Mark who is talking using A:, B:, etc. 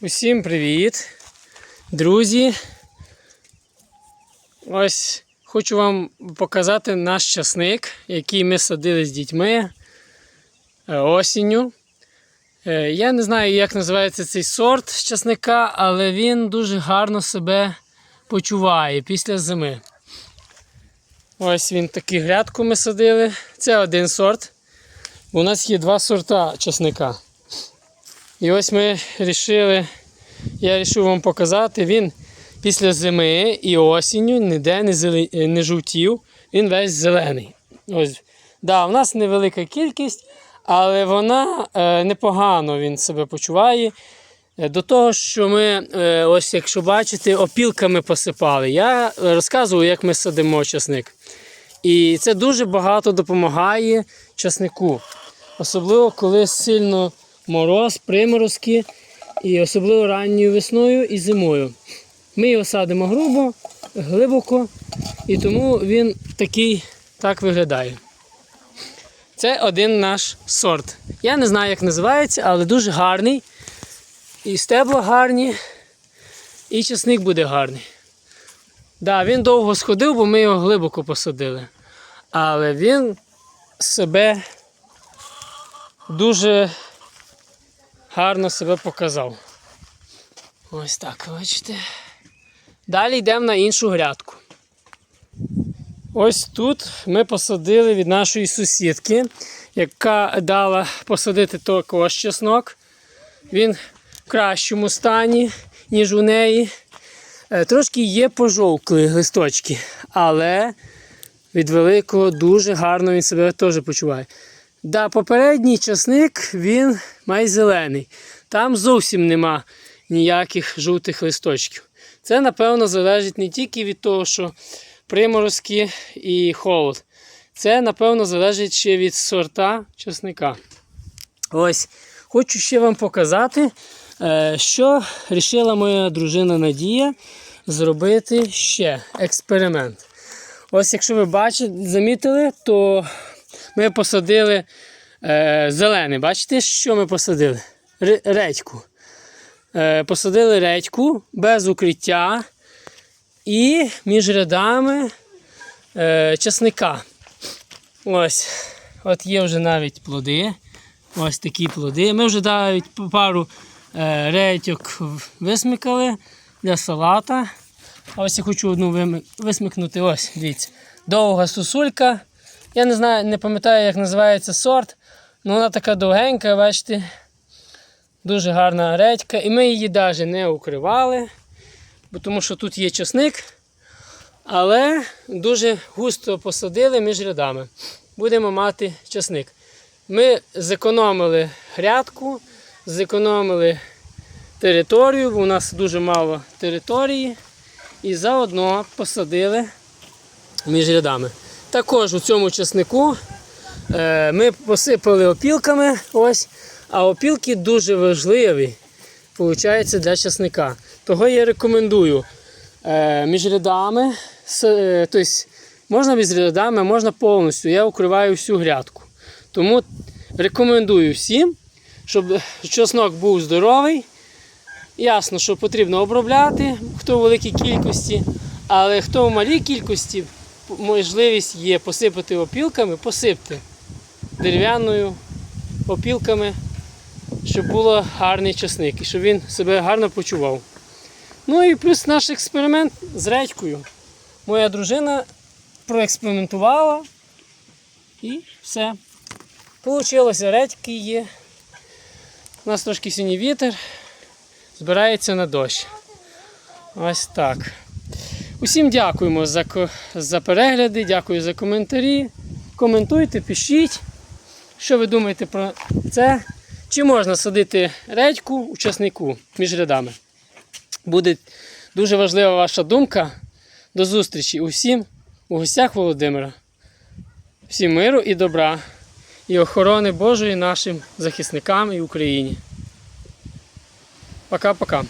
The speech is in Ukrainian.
A: Усім привіт, друзі. Ось хочу вам показати наш часник, який ми садили з дітьми е, осінню. Е, Я не знаю, як називається цей сорт часника, але він дуже гарно себе почуває після зими. Ось він таку грядку ми садили. Це один сорт. У нас є два сорта часника. І ось ми вирішили, я вирішив вам показати, він після зими і осінню ніде не, зеле- е, не жовтів, він весь зелений. Ось. Да, у нас невелика кількість, але вона е, непогано він себе почуває. Е, До того, що ми, е, ось якщо бачите, опілками посипали. Я розказував, як ми садимо часник. І це дуже багато допомагає часнику. Особливо, коли сильно мороз, приморозки, і особливо ранньою весною і зимою. Ми його садимо грубо, глибоко, і тому він такий так виглядає. Це один наш сорт. Я не знаю, як називається, але дуже гарний. І стебла гарні, і часник буде гарний. Да, він довго сходив, бо ми його глибоко посадили. Але він себе дуже гарно себе показав. Ось так, бачите. Далі йдемо на іншу грядку. Ось тут ми посадили від нашої сусідки, яка дала посадити також чеснок. Він в кращому стані, ніж у неї. Е, Трошки є пожовкли листочки, але від великого дуже гарно він себе теж почуває. Да, попередній часник він має зелений. Там зовсім нема ніяких жовтих листочків. Це, напевно, залежить не тільки від того, що приморозки і холод. Це, напевно, залежить ще від сорта часника. Ось, хочу ще вам показати, е, що вирішила моя дружина Надія зробити ще експеримент. Ось, якщо ви бачите, замітили, то ми посадили е, зелений. Бачите, що ми посадили? Ре- Редьку. Е, посадили редьку без укриття і між рядами е, часника. Ось. От є вже навіть плоди. Ось такі плоди. Ми вже навіть пару е, редьок висмикали для салата. А ось я хочу одну висмикнути. Ось, дивіться. Довга сосулька. Я не знаю, не пам'ятаю, як називається сорт. але вона така довгенька, бачите. Дуже гарна редька. І ми її навіть не укривали, бо тому що тут є часник. Але дуже густо посадили між рядами. Будемо мати часник. Ми зекономили грядку, зекономили територію, бо у нас дуже мало території. І заодно посадили між рядами. Також у цьому часнику е, ми посипали опілками. Ось, а опілки дуже важливі виходить, для часника. Того я рекомендую е, між рядами, тобто можна між рядами, можна повністю. Я укриваю всю грядку. Тому рекомендую всім, щоб чеснок був здоровий. Ясно, що потрібно обробляти, хто в великій кількості, але хто в малій кількості, можливість є посипати опілками, посипте дерев'яною опілками, щоб був гарний часник і щоб він себе гарно почував. Ну і плюс наш експеримент з редькою. Моя дружина проекспериментувала і все. Получилося, редьки є. У нас трошки сьогодні вітер збирається на дощ. Ось так. Усім дякуємо за, за перегляди, дякую за коментарі. Коментуйте, пишіть, що ви думаєте про це. Чи можна садити редьку у часнику між рядами? Буде дуже важлива ваша думка. До зустрічі усім у гостях Володимира. Всім миру і добра, і охорони Божої нашим захисникам і Україні. Пока-пока.